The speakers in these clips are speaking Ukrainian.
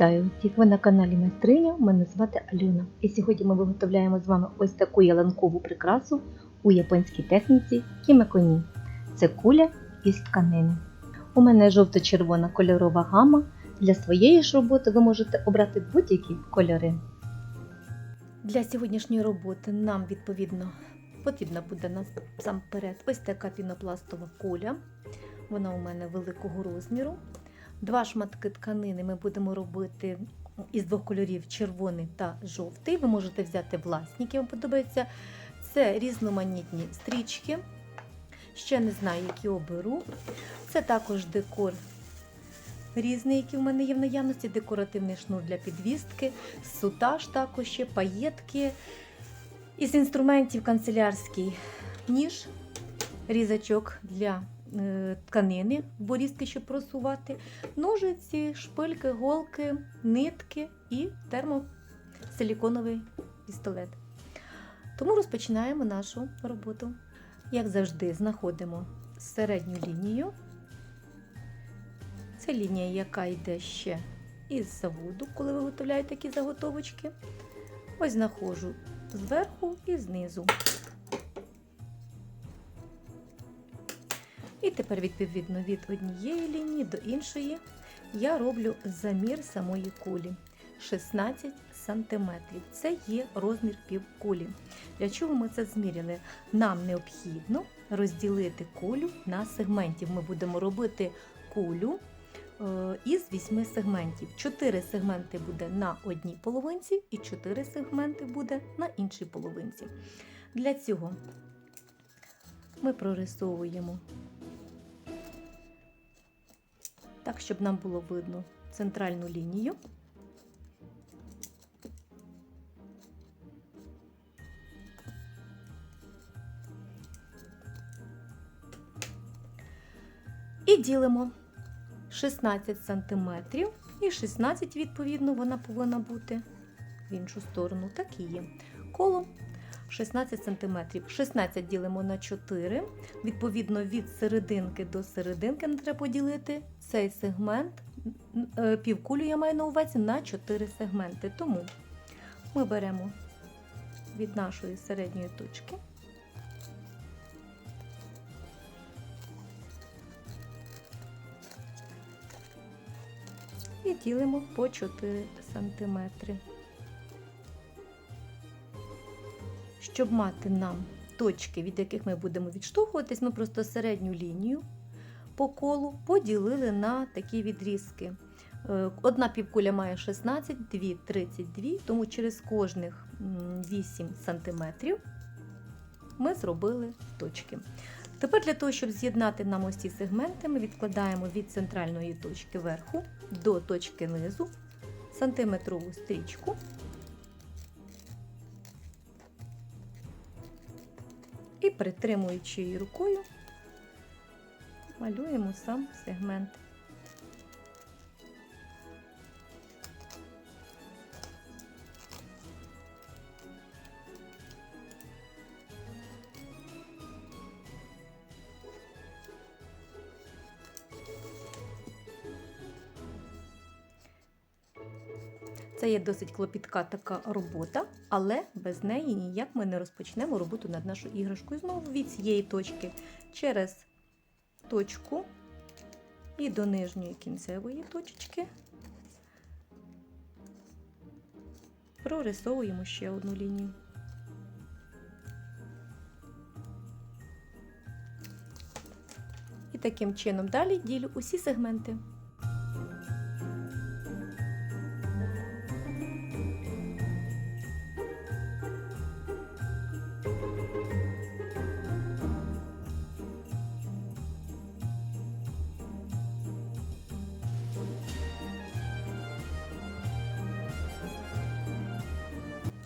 Вітаю всіх! Ви на каналі Майстриня. Мене звати Альона. І сьогодні ми виготовляємо з вами ось таку ялинкову прикрасу у японській техніці кімеконі. Це куля із тканини. У мене жовто-червона кольорова гама. Для своєї ж роботи ви можете обрати будь-які кольори. Для сьогоднішньої роботи нам відповідно потрібна буде насамперед ось така пінопластова куля. Вона у мене великого розміру. Два шматки тканини ми будемо робити із двох кольорів червоний та жовтий. Ви можете взяти власні, які вам подобаються. Це різноманітні стрічки. Ще не знаю, які оберу. Це також декор різний, який в мене є в наявності, декоративний шнур для підвістки, сутаж також ще, паєтки. Із інструментів канцелярський ніж, різачок для тканини, борізки, щоб просувати, ножиці, шпильки, голки, нитки і термосиліконовий пістолет. Тому розпочинаємо нашу роботу. Як завжди, знаходимо середню лінію. Це лінія, яка йде ще із заводу, коли виготовляють такі заготовочки. Ось знаходжу зверху і знизу. І тепер, відповідно, від однієї лінії до іншої я роблю замір самої кулі 16 см. Це є розмір півкулі. Для чого ми це зміряли? Нам необхідно розділити кулю на сегментів. Ми будемо робити кулю е, із 8 сегментів. 4 сегменти буде на одній половинці, і 4 сегменти буде на іншій половинці. Для цього ми прорисовуємо так, щоб нам було видно центральну лінію. І ділимо 16 см і 16, відповідно, вона повинна бути в іншу сторону. Так і є. Коло 16 см. 16 ділимо на 4. Відповідно, від серединки до серединки нам треба поділити цей сегмент, е, півкулю я маю на увазі на 4 сегменти. Тому ми беремо від нашої середньої точки. І ділимо по 4 см. Щоб мати нам точки, від яких ми будемо відштовхуватись, ми просто середню лінію по колу поділили на такі відрізки. Е, Одна півкуля має 16, дві 32, тому через кожних 8 см ми зробили точки. Тепер для того, щоб з'єднати нам ось ці сегменти, ми відкладаємо від центральної точки верху до точки низу сантиметрову стрічку. Притримуючи її рукою, малюємо сам сегмент. Це є досить клопітка така робота, але без неї ніяк ми не розпочнемо роботу над нашою іграшкою. Знову від цієї точки через точку і до нижньої кінцевої точечки прорисовуємо ще одну лінію. І таким чином далі ділю усі сегменти.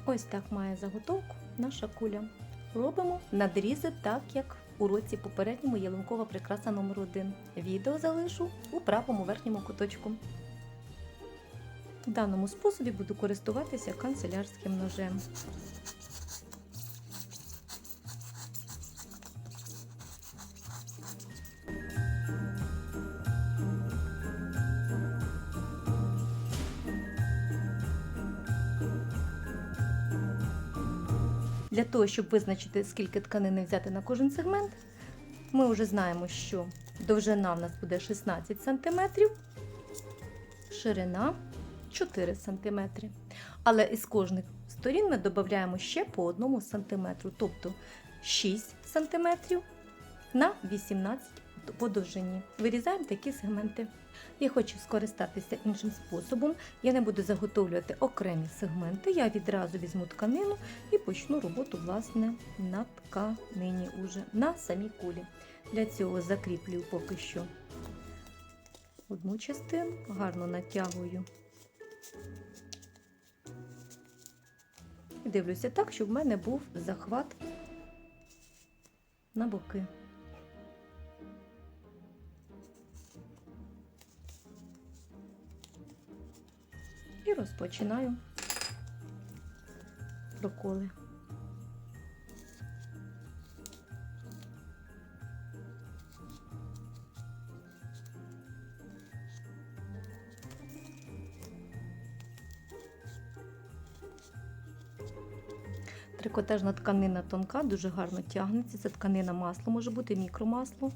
Ось так має заготовку наша куля. Робимо надрізи так, як у році попередньому ялинкова прикраса номер 1 Відео залишу у правому верхньому куточку. В даному способі буду користуватися канцелярським ножем. Для того, щоб визначити, скільки тканини взяти на кожен сегмент, ми вже знаємо, що довжина в нас буде 16 см, ширина 4 см. Але із кожних сторін ми додаємо ще по 1 см, тобто 6 см на 18 по довжині. Вирізаємо такі сегменти. Я хочу скористатися іншим способом. Я не буду заготовлювати окремі сегменти. Я відразу візьму тканину і почну роботу власне на тканині уже на самій кулі. Для цього закріплюю поки що одну частину, гарно натягую. І дивлюся так, щоб в мене був захват на боки. Розпочинаю проколи. Трикотажна тканина тонка, дуже гарно тягнеться. Це тканина масло, може бути мікромасло.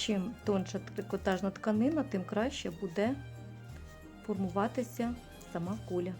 Чим тонша трикотажна тканина, тим краще буде формуватися сама куля.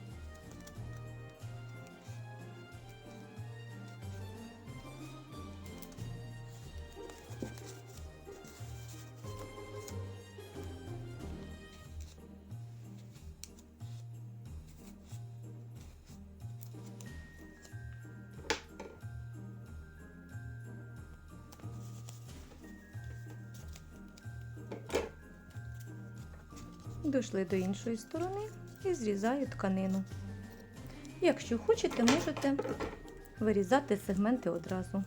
Дійшли до іншої сторони і зрізаю тканину. Якщо хочете, можете вирізати сегменти одразу.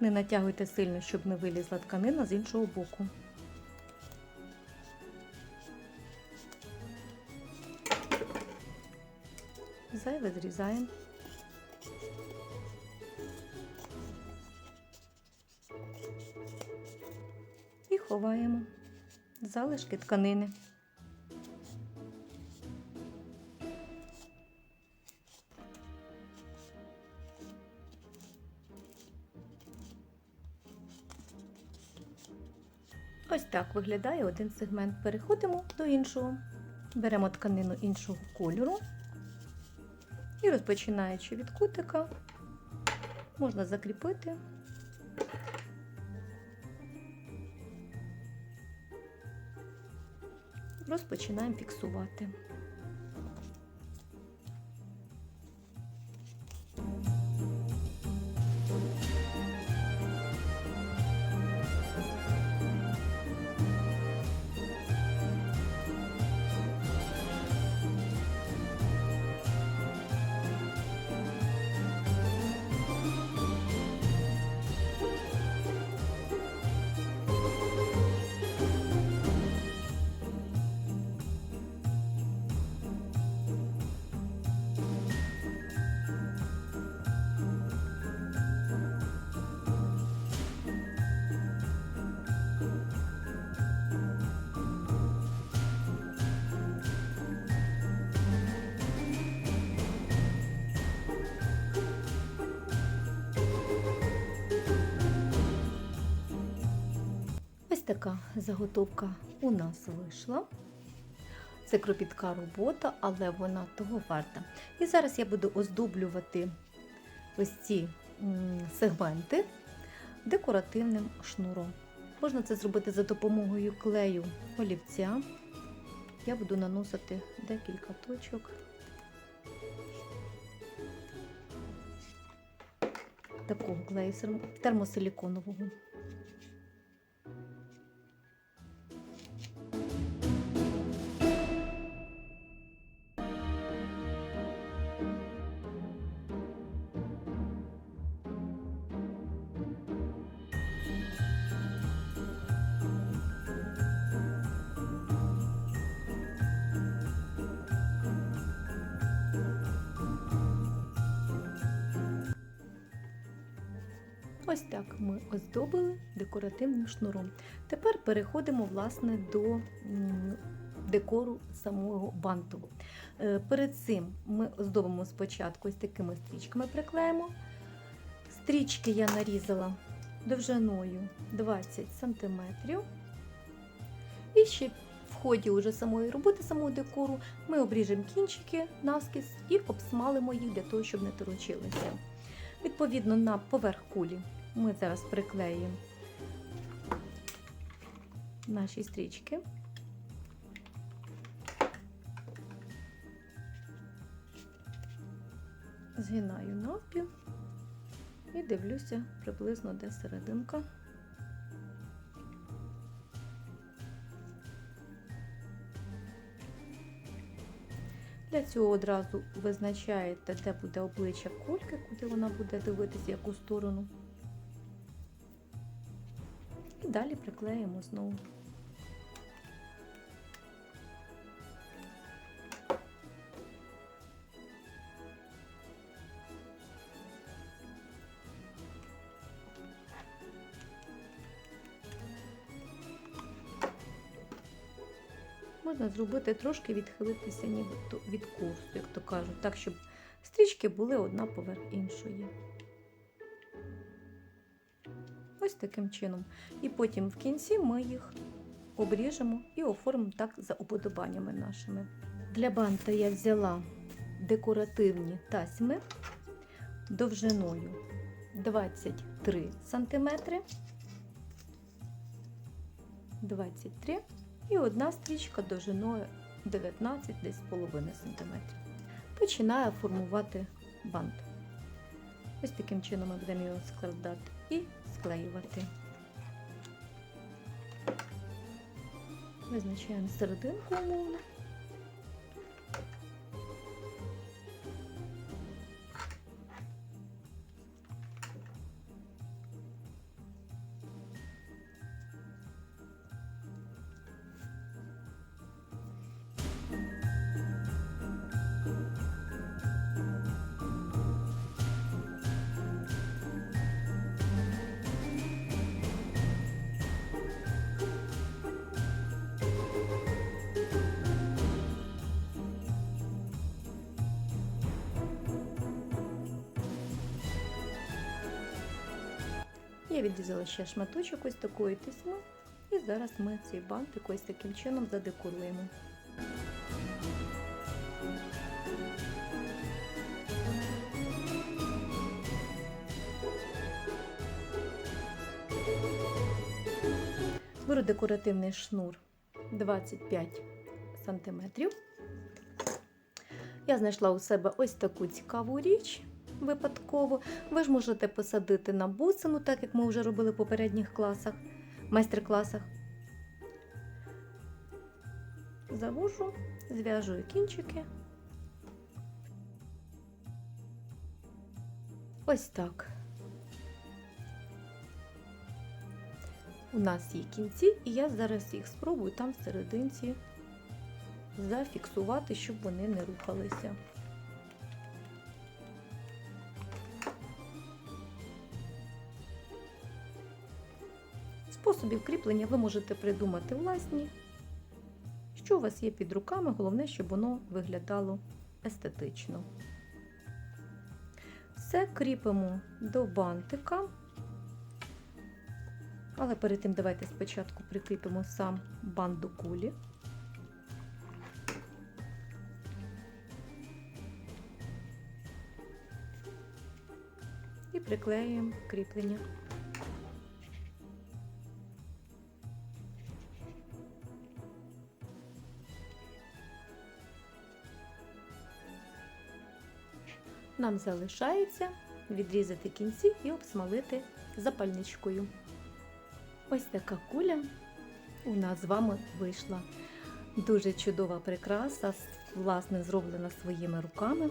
Не натягуйте сильно, щоб не вилізла тканина з іншого боку. Зайве зрізаємо. І ховаємо залишки тканини. Ось так виглядає один сегмент. Переходимо до іншого. Беремо тканину іншого кольору. І розпочинаючи від кутика, можна закріпити. Розпочинаємо фіксувати. Така заготовка у нас вийшла. Це кропітка робота, але вона того варта. І зараз я буду оздоблювати ось ці сегменти декоративним шнуром. Можна це зробити за допомогою клею олівця. Я буду наносити декілька точок. Такого клею термосиліконового. Ось так ми оздобили декоративним шнуром. Тепер переходимо власне до декору самого банту. Е, Перед цим ми оздобимо спочатку ось такими стрічками приклеїмо. Стрічки я нарізала довжиною 20 см. І ще в ході уже самої роботи, самого декору, ми обріжемо кінчики навскіз і обсмалимо їх для того, щоб не торочилися. Відповідно, на поверх кулі ми зараз приклеїмо наші стрічки. Згинаю навпіл і дивлюся приблизно де серединка. Для цього одразу визначаєте, де буде обличчя кульки, куди вона буде дивитися, яку сторону. Приклеїмо знову. Можна зробити трошки відхилитися нібито від курсу, як то кажуть, так, щоб стрічки були одна поверх іншої. Ось таким чином. І потім в кінці ми їх обріжемо і оформимо так за уподобаннями нашими. Для банта я взяла декоративні тасьми довжиною 23 см. 23 і одна стрічка довжиною 19 десь з половиною см. Починаю формувати бант. Ось таким чином ми будемо його складати і склеювати. Визначаємо серединку умовно. Я відрізала ще шматочок ось такої тисьми, і зараз ми цей бантик ось таким чином задекоруємо. Беру декоративний шнур 25 см. Я знайшла у себе ось таку цікаву річ випадково. Ви ж можете посадити на бусину, так як ми вже робили в попередніх класах, майстер-класах. Завожу, зв'яжую кінчики. Ось так. У нас є кінці, і я зараз їх спробую там всерединці зафіксувати, щоб вони не рухалися. Способів кріплення ви можете придумати власні, що у вас є під руками, головне, щоб воно виглядало естетично. Все кріпимо до бантика, але перед тим давайте спочатку прикріпимо сам бант до кулі. І приклеюємо кріплення. Нам залишається відрізати кінці і обсмалити запальничкою. Ось така куля у нас з вами вийшла. Дуже чудова прикраса, власне, зроблена своїми руками.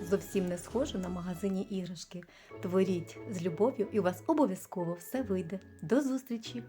Зовсім не схожа на магазині іграшки. Творіть з любов'ю і у вас обов'язково все вийде. До зустрічі!